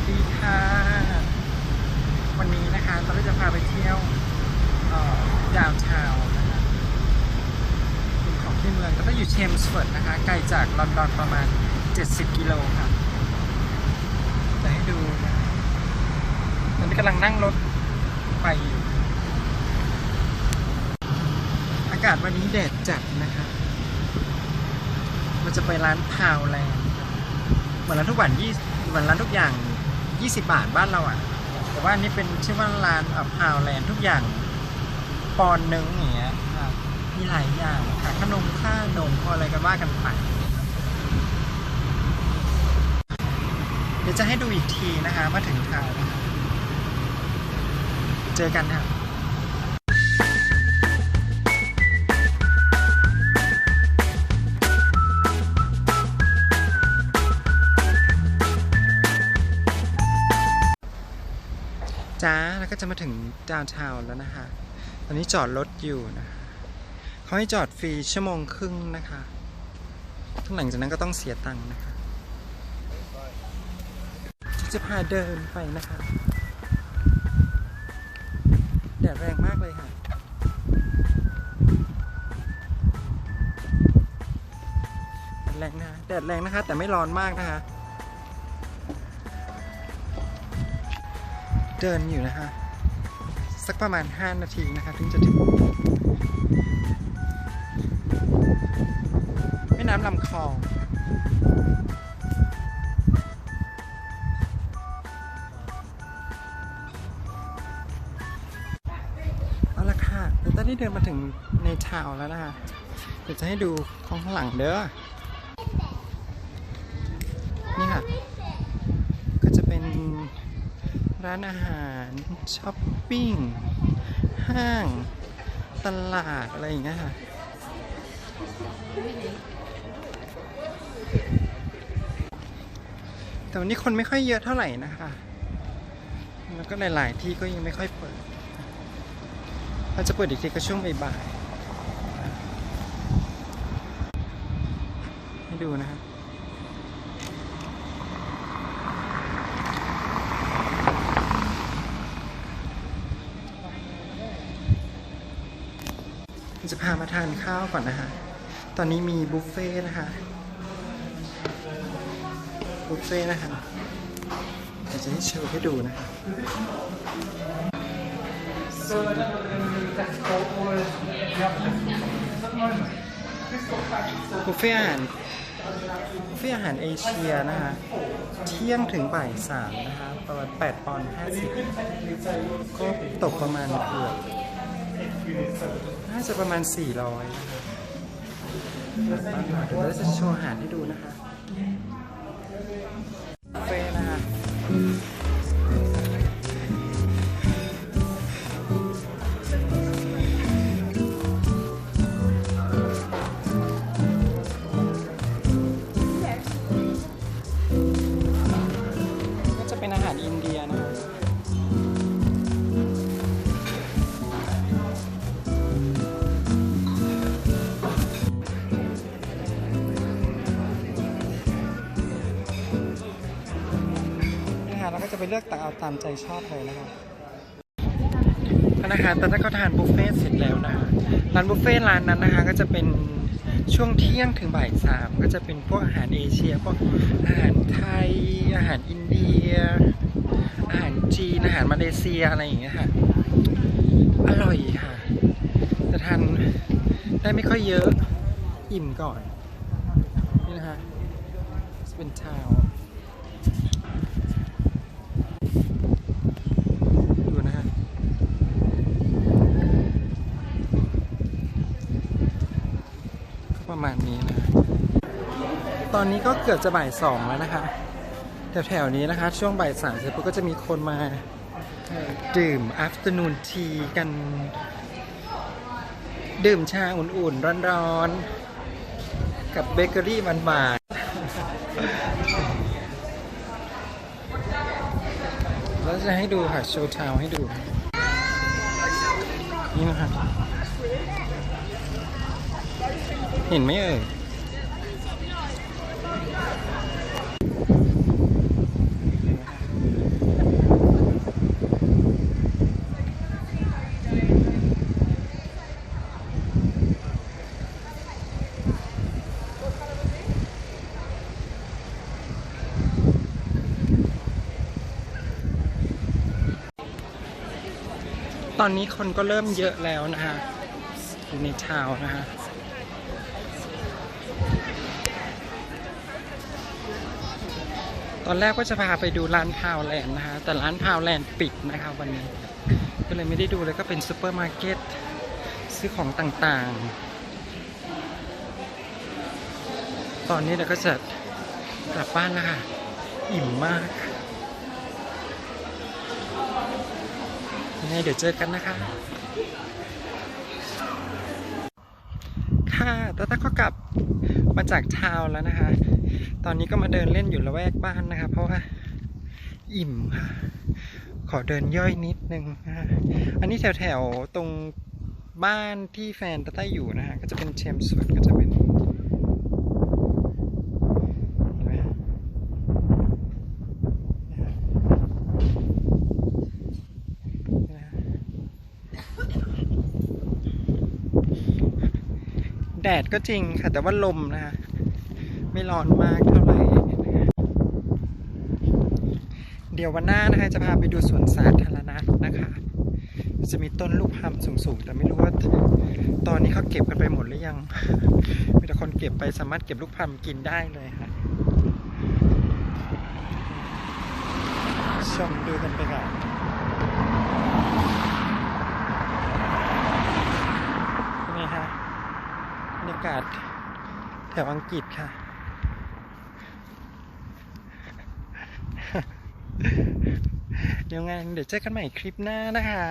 วัสดีค่ะ วันนี้นะคะเราจะพาไปเที่ยวดาวทาวนะคะของที่เมืองก็ต้องอยู่เชมส์เฟิร์ดนะคะ ไกลจากลอนดอนประมาณ 70 กิโลค่ะจะให้ดูนะตอนนี้กำลังนั่งรถไปอยู่ อากาศวันนี้แดดจัดนะคะเราจะไปร้านพาวแลนด์เหมือนร้านทุกวันยี่เหมือนร้านทุกอย่าง 20 บาทบ้านเราอะ แต่ว่านี้เป็นชื่อว่าร้านอพาวแลนด์ทุกอย่างปอนหนึ่งอย่างเงี้ยมีหลายอย่างค่ะขนมข้านมอะไรกันว่ากันไปเดี๋ยวจะให้ดูอีกทีนะคะมาถึงทาวน์นะคะเจอกันค่ะ จ้าแล้วก็จะมาถึงดาวน์ทาวน์แล้วนะคะ ตอนนี้จอดรถอยู่นะคะเขาให้จอดฟรีชั่วโมงครึ่งนะคะทุกหลังจากนั้นก็ต้องเสียตังค์นะคะ จะพาเดินไปนะคะ แดดแรงมากเลยค่ะแดดแรงนะแดดแรงนะคะ แต่ไม่ร้อนมากนะคะ เดินอยู่นะคะ สักประมาณ 5 นาทีนะคะถึงจะถึงแม่น้ำลำคลองเอาละค่ะเดี๋ยวตอนนี้เดินมาถึงในทาวแล้วนะคะ เดี๋ยวจะให้ดูของข้างหลังเด้อ นี่ค่ะ ก็จะเป็น ร้านอาหารช้อปปิ้ง ห้าง ตลาด อะไรอย่างเงี้ยค่ะแต่วันนี้คนไม่ค่อยเยอะเท่าไหร่นะคะ แล้วก็หลายๆที่ก็ยังไม่ค่อยเปิดเขาจะเปิดอีกทีก็ช่วงบ่ายๆให้ดูนะคะ จะพามาทานข้าวก่อนนะคะ ตอนนี้มีบุฟเฟ่นะคะ บุฟเฟ่นะคะเดี๋ยวจะให้โชว์ให้ดูนะคะบุฟเฟ่อาหารบุฟเฟ่อาหารเอเชียนะคะ เที่ยงถึงบ่ายสามนะคะ ประมาณ8ปดปอนด์50ก็ตกประมาณเกือบ น่าจะประมาณ 400นะคะเดี๋ยวเราจะโชว์อาหารให้ดูนะคะ เราก็จะไปเลือกตักเอาตามใจชอบเลยนะครับนะคะแต่ถ้าเขาทานบุฟเฟ่ต์เสร็จแล้วนะคะร้านบุฟเฟ่ต์ร้านนั้นนะคะก็จะเป็นช่วงเที่ยงถึงบ่ายสามก็จะเป็นพวกอาหารเอเชียพวกอาหารไทย อาหารอินเดีย อาหารจีนอาหารมาเลเซียอะไรอย่างเงี้ยค่ะ อร่อยค่ะแต่ทานได้ไม่ค่อยเยอะอิ่มก่อน นี่นะคะจะเป็นชาว ดูนะฮะก็ประมาณนี้นะ ต อนนี้ก็เกือบจะบ่ายสองแล้วนะคะแถวๆนี้นะคะ ช่วงบ่ายสามเสร็จปุ๊บก็จะมีคนมาดื่ม afternoon tea กัน ดื่มชาอุ่นๆ ร้อนๆ กับเบเกอรี่หวานๆแล้วจะให้ดูค่ะ โชว์ทาวให้ดู นี่นะคะ เห็นไหมเอ่ย ตอนนี้คนก็เริ่มเยอะแล้วนะฮะอยู่ในทาวน์นะฮะตอนแรกก็จะพาไปดูร้านพาวแลนด์นะฮะแต่ร้านพาวแลนด์ปิดนะครับวันนี้ ก็เลยไม่ได้ดูเลยก็เป็นซูเปอร์มาร์เก็ตซื้อของต่างๆ ตอนนี้เราก็จะกลับบ้านแล้วค่ะ อิ่มมากยัง ไงเดี๋ยวเจอกันนะคะ ค่ะตาตาก็กลับมาจากทาวแล้วนะคะ ตอนนี้ก็มาเดินเล่นอยู่ละแวกบ้านนะคะ เพราะว่าอิ่มค่ะ ขอเดินย่อยนิดนึงนะคะอันนี้แถวแถวๆตรงบ้านที่แฟนตาต้าอยู่นะฮะ ก็จะเป็นเชมสวนก็จะเป็นเห็นไหมฮะเนี่ยฮะ แดดก็จริงค่ะ แต่ว่าลมนะฮะไม่ร้อนมากเท่าไหร่ เดี๋ยววันหน้านะคะจะพาไปดูสวนสาธารณะนะคะ จะมีต้นลูกพลัมสูงๆ แต่ไม่รู้ว่าตอนนี้เขาเก็บกันไปหมดหรือยัง มีแต่คนเก็บไปสามารถเก็บลูกพลัมกินได้เลยค่ะ ชมดูกันไปก่อนฮะบรรยากาศแถวอังกฤษค่ะเดี๋ยวไง เดี๋ยวเจอกันใหม่คลิปหน้านะคะ